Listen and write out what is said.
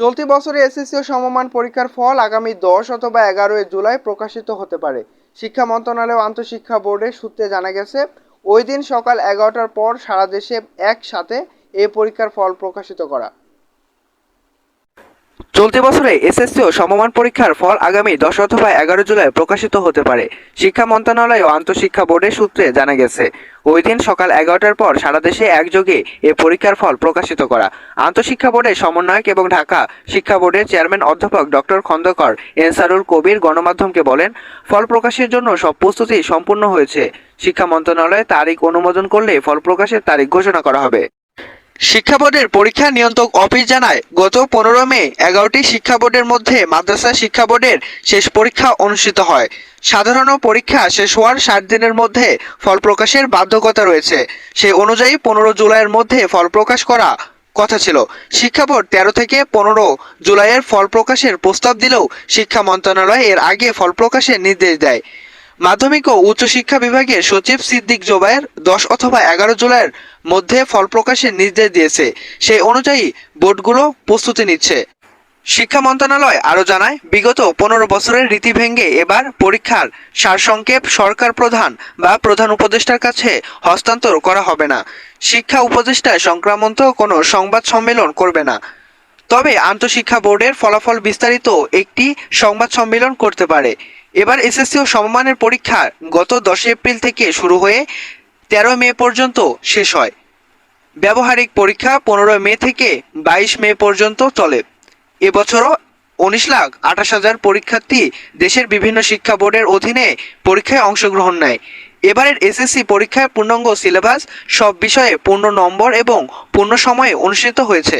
চলতি বছরে এসএসসি ও সমমান পরীক্ষার ফল আগামী দশ অথবা এগারোই জুলাই প্রকাশিত হতে পারে। শিক্ষা মন্ত্রণালয় ও আন্তঃশিক্ষা বোর্ডের সূত্রে জানা গেছে, ওই দিন সকাল এগারোটার পর সারা দেশে একসাথে এই পরীক্ষার ফল প্রকাশিত করা। চলতি বছরে এসএসসি ও সমমান পরীক্ষার ফল আগামী দশ অথবা এগারো জুলাই প্রকাশিত হতে পারে। শিক্ষা মন্ত্রণালয় ও আন্তঃশিক্ষা বোর্ডের সূত্রে জানা গেছে, ওই দিন সকাল এগারোটার পর সারা দেশে একযোগে এ পরীক্ষার ফল প্রকাশিত করা। আন্তঃশিক্ষা বোর্ডের সমন্বয়ক এবং ঢাকা শিক্ষা বোর্ডের চেয়ারম্যান অধ্যাপক ডক্টর খন্দকার এনসারুল কবির গণমাধ্যমকে বলেন, ফল প্রকাশের জন্য সব প্রস্তুতি সম্পূর্ণ হয়েছে। শিক্ষা মন্ত্রণালয় তারিখ অনুমোদন করলে ফল প্রকাশের তারিখ ঘোষণা করা হবে। শিক্ষা বোর্ডের পরীক্ষা নিয়ন্ত্রক অফিস জানায়, গত পনেরো মে এগারোটি শিক্ষা বোর্ডের মধ্যে মাদ্রাসা শিক্ষা বোর্ডের শেষ পরীক্ষা অনুষ্ঠিত হয়। সাধারণ পরীক্ষা শেষ হওয়ার ষাট দিনের মধ্যে ফল প্রকাশের বাধ্যকতা রয়েছে। সেই অনুযায়ী পনেরো জুলাইয়ের মধ্যে ফল প্রকাশ করা কথা ছিল। শিক্ষা বোর্ড তেরো থেকে পনেরো জুলাইয়ের ফল প্রকাশের প্রস্তাব দিলেও শিক্ষা মন্ত্রণালয় এর আগে ফল প্রকাশের নির্দেশ দেয়। মাধ্যমিক ও উচ্চশিক্ষা বিভাগের সচিব সিদ্দিক জোবায়ের দশ অথবা এগারো জুলাইয়ের মধ্যে ফল প্রকাশের নির্দেশ দিয়েছে। সেই অনুযায়ী বোর্ডগুলো প্রস্তুতি নিচ্ছে। শিক্ষা মন্ত্রণালয় আরও জানায়, বিগত পনেরো বছরের রীতি ভেঙে এবার পরীক্ষার সারসংক্ষেপ সরকার প্রধান বা প্রধান উপদেষ্টার কাছে হস্তান্তর করা হবে না। শিক্ষা উপদেষ্টা সংক্রামন্ত কোনো সংবাদ সম্মেলন করবে না। তবে আন্তঃশিক্ষা বোর্ডের ফলাফল বিস্তারিত একটি সংবাদ সম্মেলন করতে পারে। এবার এসএসসি ও সমমানের পরীক্ষা গত দশ এপ্রিল থেকে শুরু হয়ে তেরো মে পর্যন্ত শেষ হয়। ব্যবহারিক পরীক্ষা পনেরো মে থেকে বাইশ মে পর্যন্ত চলে। এবছরও উনিশ লাখ আঠাশ হাজার পরীক্ষার্থী দেশের বিভিন্ন শিক্ষা বোর্ডের অধীনে পরীক্ষায় অংশগ্রহণ নেয়। এবারের এসএসসি পরীক্ষায় পূর্ণাঙ্গ সিলেবাস সব বিষয়ে পূর্ণ নম্বর এবং পূর্ণ সময়ে অনুষ্ঠিত হয়েছে।